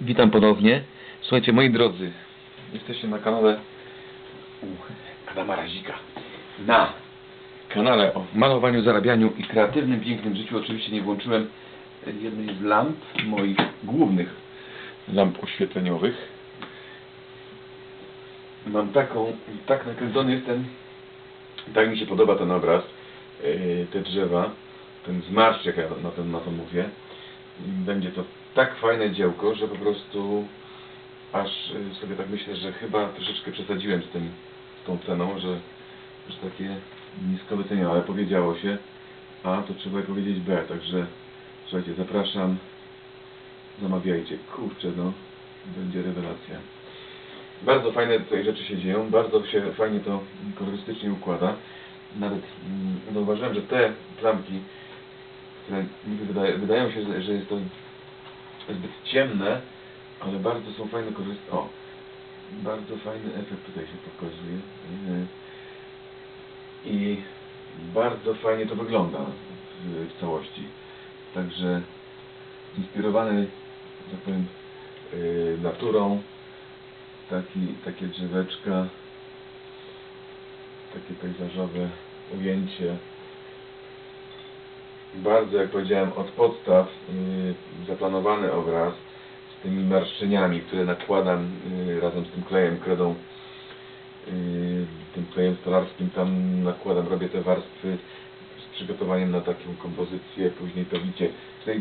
Witam ponownie. Słuchajcie, moi drodzy, jesteście na kanale u Adama Razika. Na kanale o malowaniu, zarabianiu i kreatywnym, pięknym życiu oczywiście nie włączyłem jednej z lamp, moich głównych lamp oświetleniowych. Mam taką, tak nakręcony jestem, tak mi się podoba ten obraz, yy, te drzewa, ten zmarszcz, jak ja na to, na to mówię. Będzie to tak fajne dziełko, że po prostu aż y, sobie tak myślę, że chyba troszeczkę przesadziłem z tym, z tą ceną, że, że takie nisko wycenione, ale powiedziało się A, to trzeba powiedzieć B, także słuchajcie, zapraszam, zamawiajcie, kurczę no, będzie rewelacja. Bardzo fajne tutaj rzeczy się dzieją, bardzo się fajnie to kolorystycznie układa. Nawet mm, zauważyłem, że te plamki, które wydaje, wydają się, że jest to zbyt ciemne, ale bardzo są fajne korzyści. O, bardzo fajny efekt tutaj się pokazuje. Yy. I bardzo fajnie to wygląda w, w całości. Także inspirowany, tak powiem, yy, naturą, taki, takie drzeweczka, takie pejzażowe ujęcie. Bardzo, jak powiedziałem, od podstaw yy, zaplanowany obraz z tymi marszczeniami, które nakładam yy, razem z tym klejem, kredą, yy, tym klejem stolarskim, tam nakładam, robię te warstwy z przygotowaniem na taką kompozycję, później to widzicie. Tutaj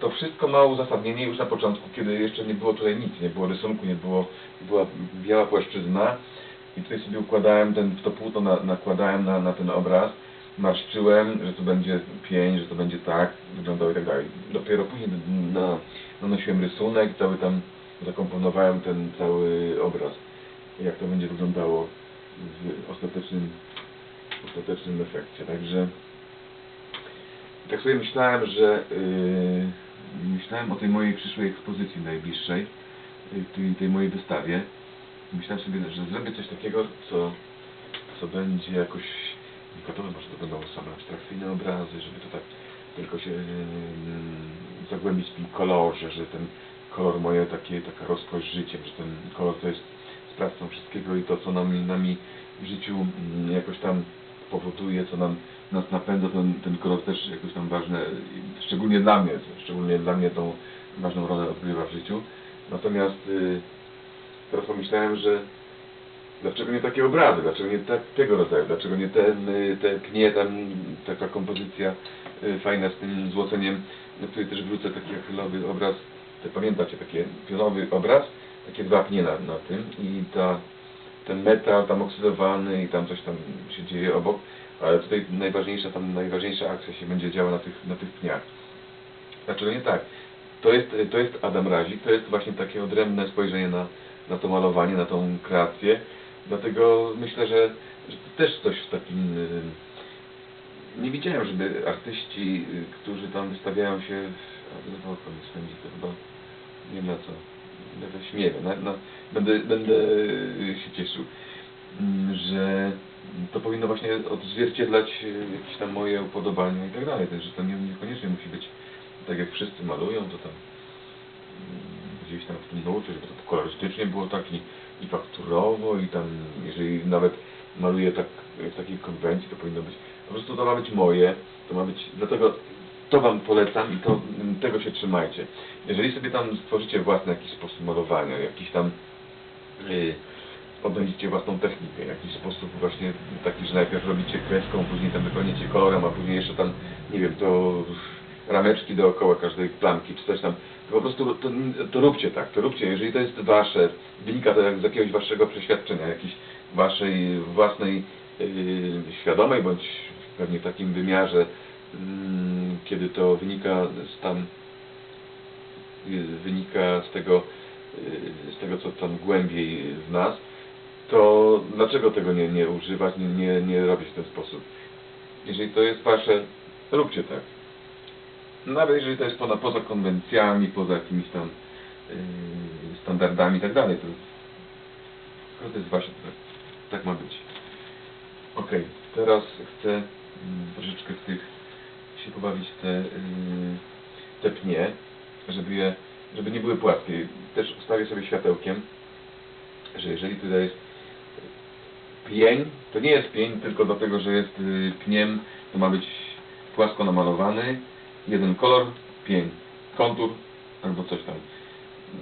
to wszystko ma uzasadnienie już na początku, kiedy jeszcze nie było tutaj nic, nie było rysunku, nie było, była biała płaszczyzna i tutaj sobie układałem ten, to płótno na, nakładałem na, na ten obraz, marszczyłem, że to będzie pień, że to będzie tak, wyglądało i tak dalej. Dopiero później na, nanosiłem rysunek, cały tam zakomponowałem ten cały obraz, jak to będzie wyglądało w ostatecznym, ostatecznym efekcie. Także tak sobie myślałem, że yy, myślałem o tej mojej przyszłej ekspozycji najbliższej, yy, tej, tej mojej wystawie. Myślałem sobie, że zrobię coś takiego, co, co będzie jakoś gotowe, może to będą same abstrakcyjne obrazy, żeby to tak tylko się yy, zagłębić w tym kolorze, że ten kolor moje takie, taka rozkosz życiem, że ten kolor to jest sprawcą wszystkiego i to, co nami, nami w życiu mm, jakoś tam powoduje, co nam nas napędza, ten, ten kolor też jakoś tam ważne, szczególnie dla mnie, szczególnie dla mnie tą ważną rolę odgrywa w życiu. Natomiast y, teraz pomyślałem, że dlaczego nie takie obrazy, dlaczego nie tego rodzaju, dlaczego nie ten, y, te pnie, tam taka kompozycja y, fajna z tym złoceniem, na której też wrócę taki akrylowy obraz, te, pamiętacie, taki pionowy obraz, takie dwa pnie na, na tym i ta, ten metal tam oksydowany i tam coś tam się dzieje obok, ale tutaj najważniejsza, tam najważniejsza akcja się będzie działa na tych, na tych pniach. Dlaczego nie tak? To jest, to jest Adam Razik, to jest właśnie takie odrębne spojrzenie na, na to malowanie, na tą kreację. Dlatego myślę, że, że to też coś w takim... y, Nie widziałem, żeby artyści, y, którzy tam wystawiają się w... Zawodko mi spędzi to chyba... Nie na co. Będę śmieję, na, na, będę, będę y, się cieszył, mm, że to powinno właśnie odzwierciedlać jakieś tam moje upodobania i tak dalej. Że to nie, niekoniecznie musi być tak jak wszyscy malują, to tam mm, gdzieś tam w tym nauczy, żeby to kolorystycznie było tak i, fakturowo i tam, jeżeli nawet maluję tak w takiej konwencji, to powinno być, po prostu to ma być moje, to ma być, dlatego to Wam polecam i to, tego się trzymajcie. Jeżeli sobie tam stworzycie własny jakiś sposób malowania, jakiś tam yy, odnajdziecie własną technikę, jakiś sposób właśnie taki, że najpierw robicie kreską, później tam wypełnicie kolorem, a później jeszcze tam, nie wiem, to rameczki dookoła każdej plamki, czy coś tam, po prostu to, to róbcie tak, to róbcie, jeżeli to jest wasze, wynika to z jakiegoś waszego przeświadczenia, jakiejś waszej własnej yy, świadomej, bądź pewnie w takim wymiarze, yy, kiedy to wynika z tam, yy, wynika z tego, yy, z tego, co tam głębiej w nas, to dlaczego tego nie, nie używać, nie, nie, nie robić w ten sposób? Jeżeli to jest wasze, róbcie tak. Nawet jeżeli to jest poza, poza konwencjami, poza jakimiś tam yy, standardami i tak dalej, to, to jest wasze, tak, tak ma być. Ok, teraz chcę mm, troszeczkę w tych się pobawić te, yy, te pnie, żeby je żeby nie były płaskie. Też ustawię sobie światełkiem, że jeżeli tutaj jest pień, to nie jest pień tylko dlatego, że jest y, pniem, to ma być płasko namalowany, jeden kolor, pień, kontur albo coś tam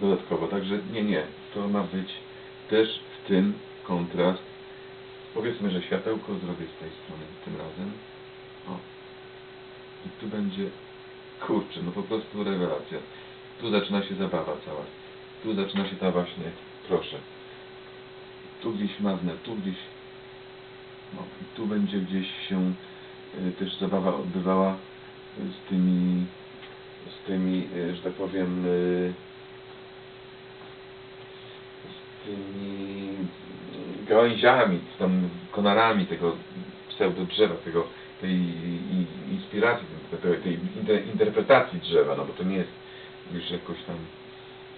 dodatkowo. Także nie, nie, to ma być też w tym kontrast. Powiedzmy, że światełko zrobię z tej strony tym razem. O. I tu będzie, kurczę, no po prostu rewelacja. Tu zaczyna się zabawa cała. Tu zaczyna się ta właśnie, proszę. Tu gdzieś maznę, tu gdzieś, no tu będzie gdzieś się y, też zabawa odbywała z tymi, z tymi, y, że tak powiem, y, z tymi gałęziami, czy tam konarami tego pseudo drzewa, tego, tej inspiracji, tej, tej inter, interpretacji drzewa, no bo to nie jest już jakoś tam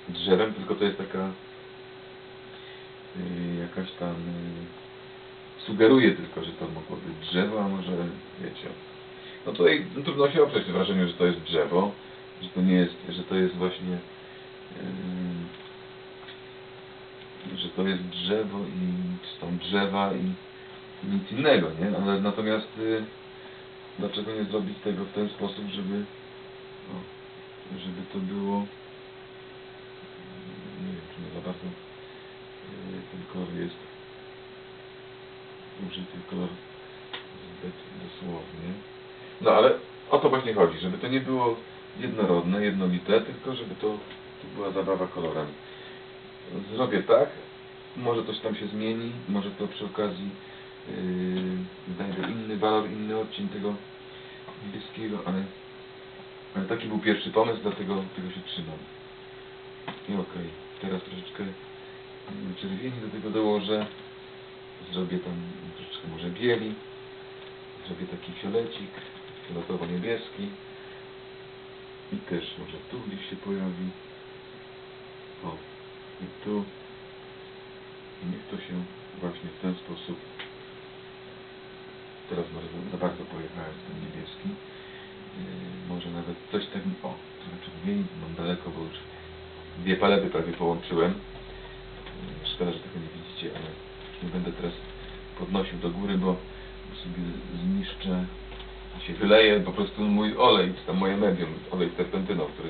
drzewem, tylko to jest taka jakaś tam sugeruje tylko, że to mogło być drzewo, a może wiecie. No tutaj no, trudno się oprzeć wrażeniu, że to jest drzewo, że to nie jest, że to jest właśnie y, że to jest drzewo i czy drzewa i nic innego, nie? Ale natomiast y, dlaczego nie zrobić tego w ten sposób, żeby o, żeby to było nie wiem, czy nie za bardzo y, ten kolor jest użyty kolor zbyt dosłownie. No ale o to właśnie chodzi, żeby to nie było jednorodne, jednolite, tylko żeby to, to była zabawa kolorami. Zrobię tak, może coś tam się zmieni, może to przy okazji yy, znajdę inny walor, inny odcień tego niebieskiego, ale, ale taki był pierwszy pomysł, dlatego tego się trzymam. I okej, teraz troszeczkę czerwieni do tego dołożę, zrobię tam troszeczkę może bieli, zrobię taki fiolecik, fioletowo-niebieski i też może tu gdzieś się pojawi. O, i tu. I niech to się właśnie w ten sposób. Teraz może za- bardzo pojechałem z tym niebieskim. Yy, może nawet coś tak. O, znaczy mniej, mam daleko, bo już dwie palety prawie połączyłem. Yy, Szkoda, że tego nie widzicie, ale nie będę teraz podnosił do góry, bo sobie zniszczę, się wyleje po prostu mój olej, czy tam moje medium, olej z terpentyną, który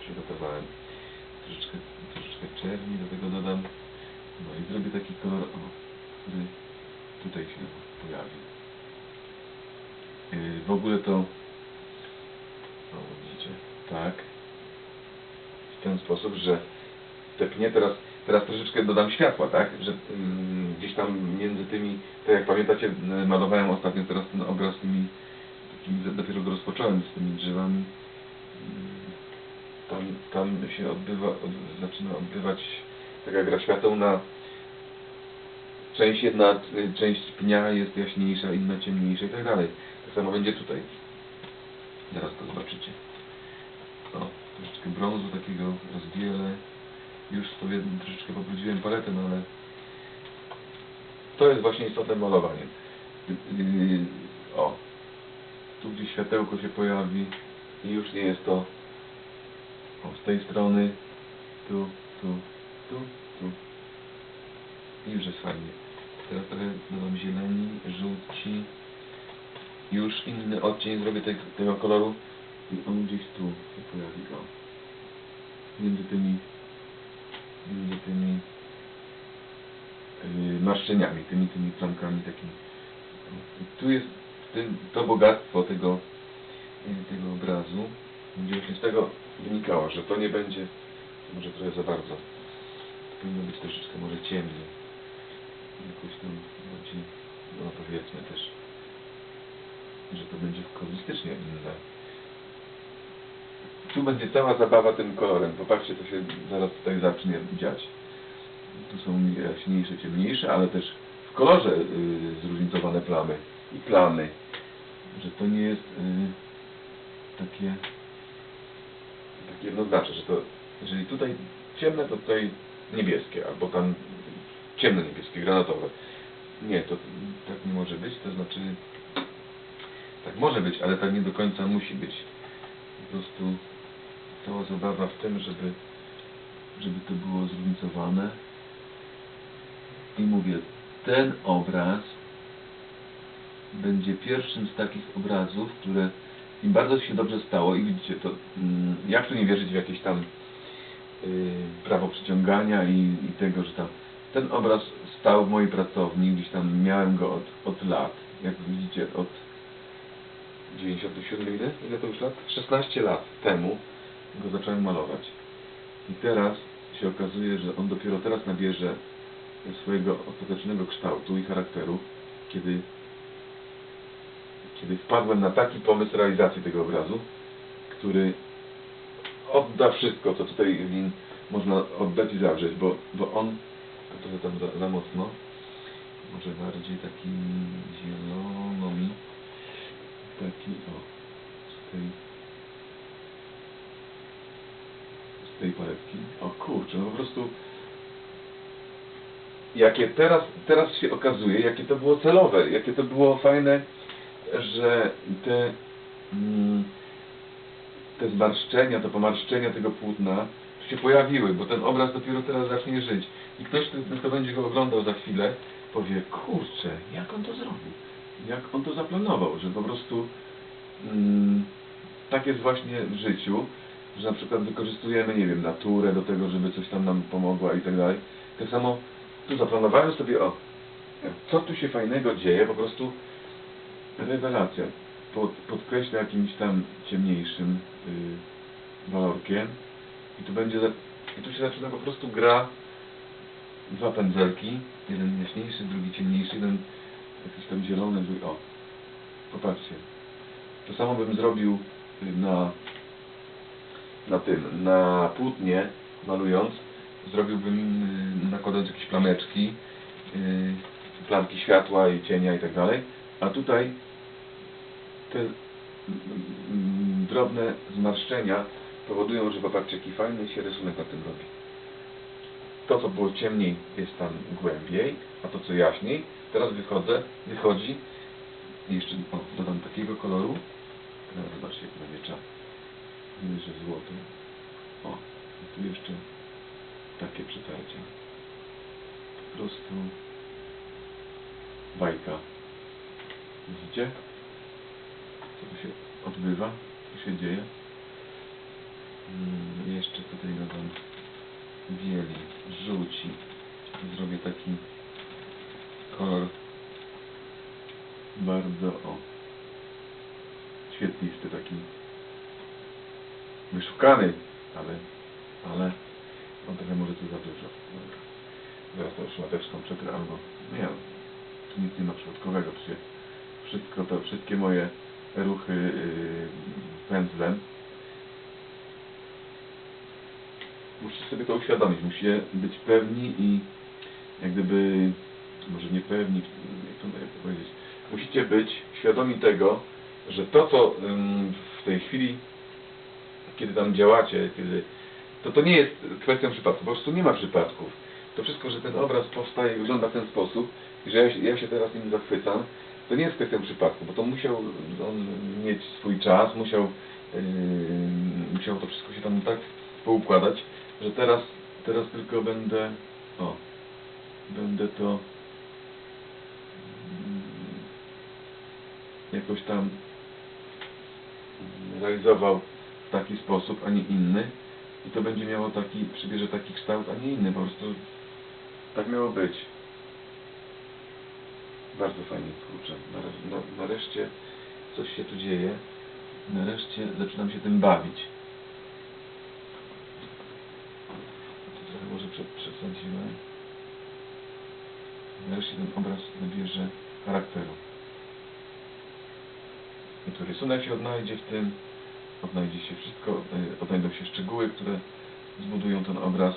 przygotowałem. Troszeczkę, troszeczkę czerni do tego dodam. No i zrobię taki kolor, o, który tutaj się pojawi. Yy, w ogóle to, o widzicie, tak, w ten sposób, że te pnie teraz, teraz troszeczkę dodam światła, tak, że ym, gdzieś tam między tymi, tak jak pamiętacie, y, malowałem ostatnio teraz ten obraz tymi, takimi, dopiero go rozpocząłem z tymi drzewami, tam, tam się odbywa, od, zaczyna odbywać taka gra świateł na część jedna, y, część pnia jest jaśniejsza, inna ciemniejsza i tak dalej. Tak samo będzie tutaj. Zaraz to zobaczycie. O, troszeczkę brązu takiego rozbielę. Już sobie troszeczkę pobrudziłem paletę, no ale to jest właśnie istotne malowanie. Yy, o, tu gdzieś światełko się pojawi i już nie jest to o, z tej strony, tu, tu, tu, tu i już jest fajnie. Teraz trochę dodam zieleni, żółci. Już inny odcień zrobię tego, tego koloru i on gdzieś tu się pojawi. Między tymi między tymi yy, marszczeniami, tymi, tymi plamkami takimi. Tu jest to bogactwo tego, yy, tego obrazu. Będzie właśnie z tego wynikało, że to nie będzie może trochę za bardzo. To powinno być troszeczkę może ciemniej jakoś tam bardziej, no powiedzmy też, że to będzie kolorystycznie inne. Tu będzie cała zabawa tym kolorem. Popatrzcie, to się zaraz tutaj zacznie dziać. Tu są jaśniejsze, ciemniejsze, ale też w kolorze y, zróżnicowane plamy i plany. Że to nie jest y, takie takie jednoznaczne, że to jeżeli tutaj ciemne, to tutaj niebieskie, albo tam ciemno niebieskie, granatowe. Nie, to tak nie może być, to znaczy tak może być, ale tak nie do końca musi być. Po prostu cała zabawa w tym, żeby żeby to było zróżnicowane. I mówię, ten obraz będzie pierwszym z takich obrazów, które im bardzo się dobrze stało i widzicie to, mm, jak tu nie wierzyć w jakieś tam yy, prawo przyciągania i, i tego, że tam ten obraz stał w mojej pracowni, gdzieś tam miałem go od, od lat, jak widzicie od 97 ile? Ile to już lat? 16 lat temu go zacząłem malować. I teraz się okazuje, że on dopiero teraz nabierze swojego ostatecznego kształtu i charakteru, kiedy, kiedy wpadłem na taki pomysł realizacji tego obrazu, który odda wszystko, co tutaj w można oddać i zawrzeć, bo, bo on to trochę tam za, za mocno, może bardziej taki zielono mi, taki o, z tej z tej paletki. O kurczę, no po prostu jakie teraz, teraz się okazuje, jakie to było celowe, jakie to było fajne, że te, mm, te zmarszczenia, te pomarszczenia tego płótna się pojawiły, bo ten obraz dopiero teraz zacznie żyć. I ktoś, kto, kto będzie go oglądał za chwilę, powie, kurczę, jak on to zrobił? Jak on to zaplanował, że po prostu mm, tak jest właśnie w życiu, że na przykład wykorzystujemy, nie wiem, naturę do tego, żeby coś tam nam pomogła i tak dalej. Tak samo tu zaplanowałem sobie, o, co tu się fajnego dzieje, po prostu rewelacja. Pod, podkreślę jakimś tam ciemniejszym y, walorkiem i tu będzie, i tu się zaczyna po prostu gra dwa pędzelki, jeden jaśniejszy, drugi ciemniejszy, jeden jakiś tam zielony, drugi, o, popatrzcie. To samo bym zrobił y, na na tym, na płótnie malując, zrobiłbym y, nakładając jakieś plameczki, y, plamki światła i cienia i tak dalej, a tutaj te drobne zmarszczenia powodują, że popatrzcie jaki fajny się rysunek na tym robi. To co było ciemniej jest tam głębiej, a to co jaśniej, teraz wychodzę, wychodzi i jeszcze o, dodam takiego koloru, teraz zobaczcie jak będzie czas że złoto. O, i tu jeszcze takie przytarcia. Po prostu bajka. Widzicie? Co tu się odbywa? Co się dzieje? Mm, jeszcze tutaj dodam bieli, żółci. Zrobię taki kolor bardzo o świetlisty taki wyszukany, ale, ale on trochę może tu za dużo. Dobra. Zaraz to szmateczką przetrę albo, nie tu nic nie ma przypadkowego, tu się wszystko to, wszystkie moje ruchy yy, pędzlem. Musicie sobie to uświadomić, musicie być pewni i jak gdyby, może nie pewni, jak to, to powiedzieć, musicie być świadomi tego, że to co w tej chwili kiedy tam działacie, kiedy, to to nie jest kwestią przypadku, po prostu nie ma przypadków. To wszystko, że ten obraz powstaje i wygląda w ten sposób że ja ja się teraz nim zachwycam, to nie jest kwestią przypadku, bo to musiał on mieć swój czas, musiał, yy, musiał to wszystko się tam tak poukładać, że teraz, teraz tylko będę, o, będę to mm, jakoś tam realizował w taki sposób, a nie inny i to będzie miało taki, przybierze taki kształt, a nie inny, po prostu tak miało być. Bardzo fajnie, kurczę. Na- Nareszcie coś się tu dzieje. Nareszcie zaczynam się tym bawić. To trochę może prze- przesadziłem. Nareszcie ten obraz nabierze charakteru. I tu rysunek się odnajdzie w tym, odnajdzie się wszystko, odnajdą się szczegóły, które zbudują ten obraz.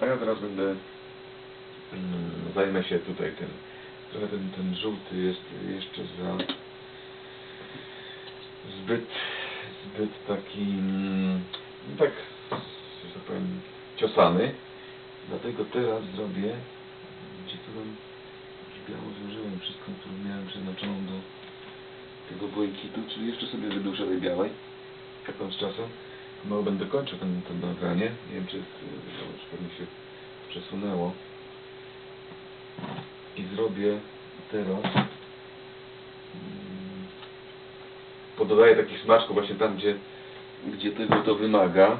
A ja teraz będę, mm, zajmę się tutaj tym. Ten, ten żółty jest jeszcze za zbyt, zbyt taki, no tak, że tak powiem, ciosany. Dlatego teraz zrobię, gdzie tu mam biało złożyłem wszystko, co miałem przeznaczoną do tego błękitu, czyli jeszcze sobie zrobił szary białej, z czasem. Mało będę kończył ten, ten nagranie, nie wiem czy jest y, już przesunęło. Zrobię teraz mm, pododaję takich smaczków właśnie tam, gdzie, gdzie tego to wymaga.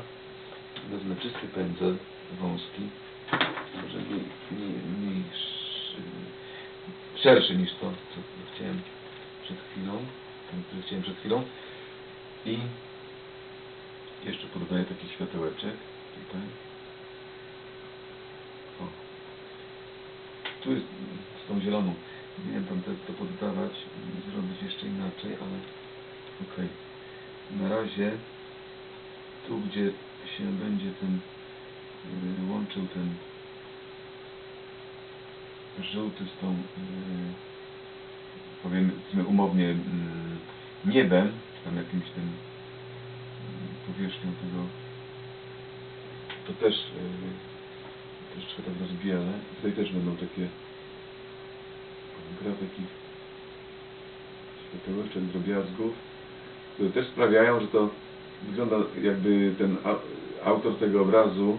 Wezmę czysty pędzel wąski, może mniej, szerszy niż to, co chciałem przed chwilą, ten, który chciałem przed chwilą. I jeszcze pododaję taki światełeczek tutaj. O. Tu jest tą zieloną. Nie wiem tam to poddawać, zrobić jeszcze inaczej, ale okej. Na razie tu gdzie się będzie ten y, łączył ten żółty z tą y, powiedzmy umownie y, niebem, czy tam jakimś tym y, powierzchnią tego to też y, troszeczkę tak rozbielę. Tutaj też będą takie gra takich światełeczek, drobiazgów, które też sprawiają, że to wygląda jakby ten au- autor tego obrazu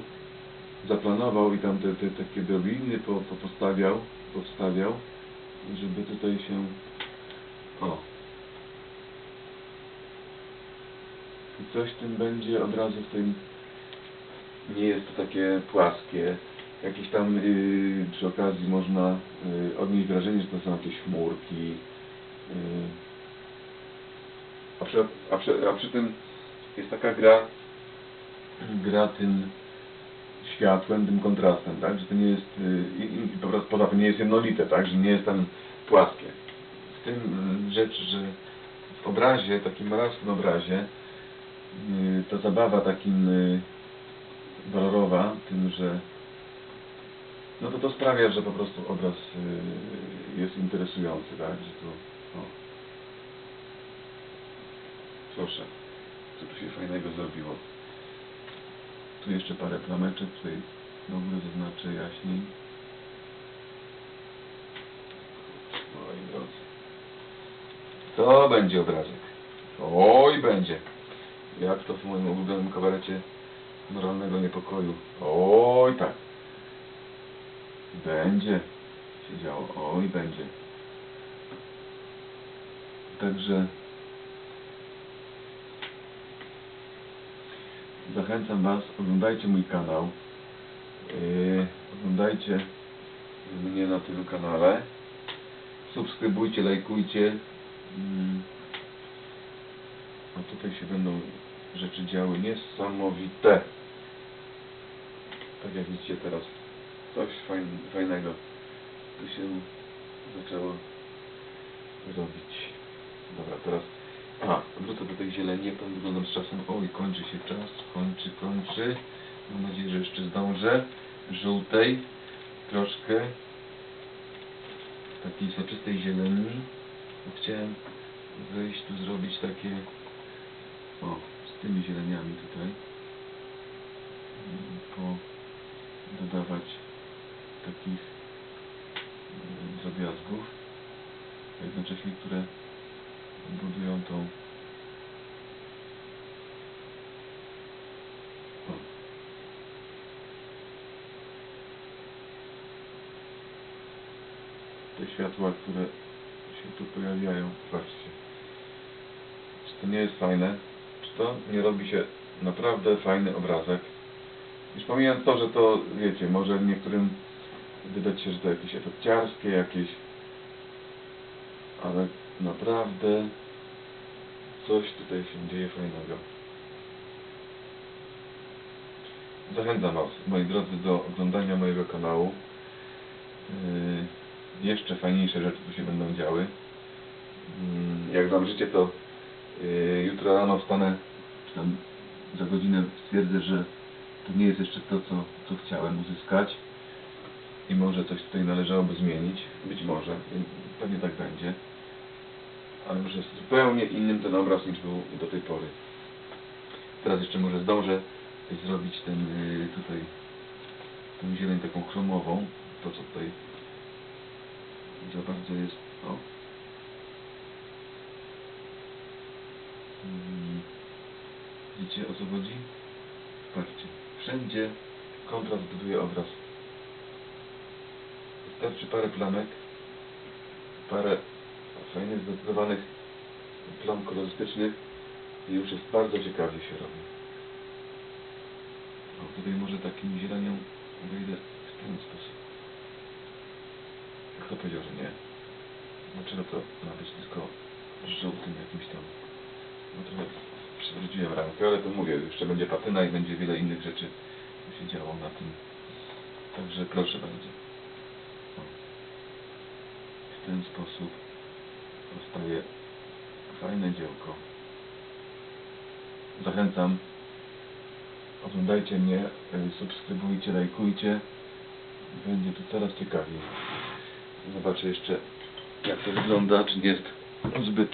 zaplanował i tam te, te takie drobiny po, po postawiał, powstawiał, żeby tutaj się o. I coś tym będzie od razu w tym nie jest to takie płaskie jakieś tam y, przy okazji można y, odnieść wrażenie, że to są jakieś chmurki y, a, przy, a, przy, a przy tym jest taka gra gra tym światłem, tym kontrastem, tak, że to nie jest i, po prostu poza tym nie jest jednolite, tak, że nie jest tam płaskie. W tym rzecz, że w obrazie, takim malarskim obrazie y, ta zabawa takim y, walorowa, tym, że no to to sprawia, że po prostu obraz y, jest interesujący, tak? Że to, o. Proszę, co tu się fajnego zrobiło. Tu jeszcze parę plameczek, tutaj na górę zaznaczę jaśniej. Moi drodzy. To będzie obrazek. Oj, będzie. Jak to w moim ulubionym kabarecie moralnego niepokoju. Oj, tak. Będzie się działo. Oj, będzie. Także zachęcam Was, oglądajcie mój kanał. Yy, oglądajcie mnie na tym kanale. Subskrybujcie, lajkujcie. Mm. A tutaj się będą rzeczy działy niesamowite. Tak jak widzicie teraz. Coś fajn, fajnego tu się zaczęło robić. Dobra, teraz a, wrócę do tej zieleni, jak tam wyglądam z czasem. Oj, kończy się czas, kończy, kończy. Mam nadzieję, że jeszcze zdążę. Żółtej, troszkę takiej soczystej zieleni. Chciałem wyjść tu zrobić takie o, z tymi zieleniami tutaj. Po dodawać takich mm, drobiazgów, a jednocześnie które budują tą te światła, które się tu pojawiają. Patrzcie. Czy to nie jest fajne? Czy to nie robi się naprawdę fajny obrazek? Już pomijając to, że to, wiecie, może niektórym wydać się, że to jakieś efekciarskie, jakieś ale naprawdę coś tutaj się dzieje fajnego. Zachęcam Was, moi drodzy, do oglądania mojego kanału. Yy, jeszcze fajniejsze rzeczy tu się będą działy. Yy, jak Wam życie, to yy, jutro rano wstanę, czy tam za godzinę stwierdzę, że to nie jest jeszcze to, co, co chciałem uzyskać. I może coś tutaj należałoby zmienić. Być może. Pewnie tak będzie. Ale już jest zupełnie innym ten obraz niż był do tej pory. Teraz jeszcze może zdążę zrobić ten y, tutaj tą zieleń taką chromową. To co tutaj za bardzo jest. O. Mm. Widzicie o co chodzi? Patrzcie. Wszędzie kontrast buduje obraz Wystarczy parę plamek, parę fajnych, zdecydowanych plam kolorystycznych i już jest bardzo ciekawie się robi. O, tutaj może takim zieleniem wyjdę w ten sposób. Kto powiedział, że nie? Dlaczego to ma być tylko żółtym jakimś tam? No trochę przewróciłem ramkę, ale to mówię, jeszcze będzie patyna i będzie wiele innych rzeczy się działo na tym. Także proszę bardzo. W ten sposób powstaje fajne dziełko. Zachęcam. Oglądajcie mnie, y, subskrybujcie, lajkujcie. Będzie tu coraz ciekawiej. Zobaczę jeszcze jak to wygląda, czy nie jest zbyt